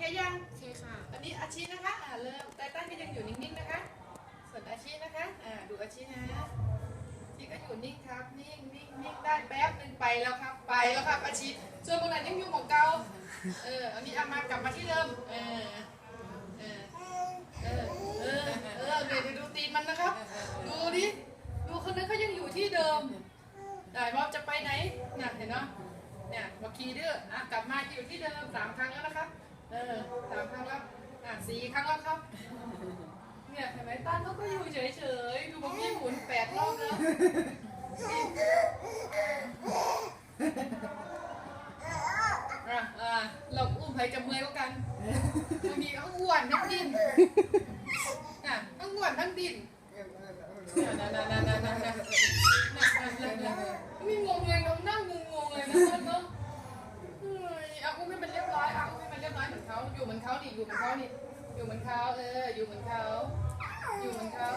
เคยังโอเคค่ะ อันนี้อาชีนะคะ อ่าเริ่มไตตันก็ยังอยู่นิ่งๆนะคะ ส่วนอาชีนะคะ อ่าดูอาชีนะอาชีก็อยู่นิ่งครับ นิ่งนิ่งนิ่งได้แป๊บหนึ่งไปแล้วครับ ไปแล้วครับอาชีส่วนคนนั้นยังอยู่ของเก่าเออ อันนี้เอามากลับมาที่เดิมเออเออ เออ เออ เออเดี๋ยวดูตีนมันนะครับ ดูดิดูคนนั้นเขายังอยู่ที่เดิมได้บอจะไปไหนน่ะเห็นเนาะเนี่ยมาคีดื้ออะกลับมาอยู่ที่เดิมสามครั้งแล้วนะครับ เออสามครั้งแล้ว อะสี่ ครั้งแล้วครับ เนี่ยเห็นไหมต้านเขาก็อยู่เฉยๆ ดูบางทีหมุนแปดรอบแล้ว อะอะเราอุ้มใครจะเมื่อยกว่ากันบางทีเขาอ้วนทั้งดินอะทั้งอ้วนทั้งดินนั่นนั่นนั่นนั่นนั่นนั่นนั่นมีงงเลยน้องนั่งงงงๆเลยนะเนาะเฮ้ยอาอุ้มให้มันเรียบร้อยเอาอุ้มให้มันเรียบร้อยเหมือนเขาอยู่เหมือนเขาดิอยู่เหมือนเขานี่ อยู่เหมือนเขาเออ อยู่เหมือนเขาอยู่เหมือนเขา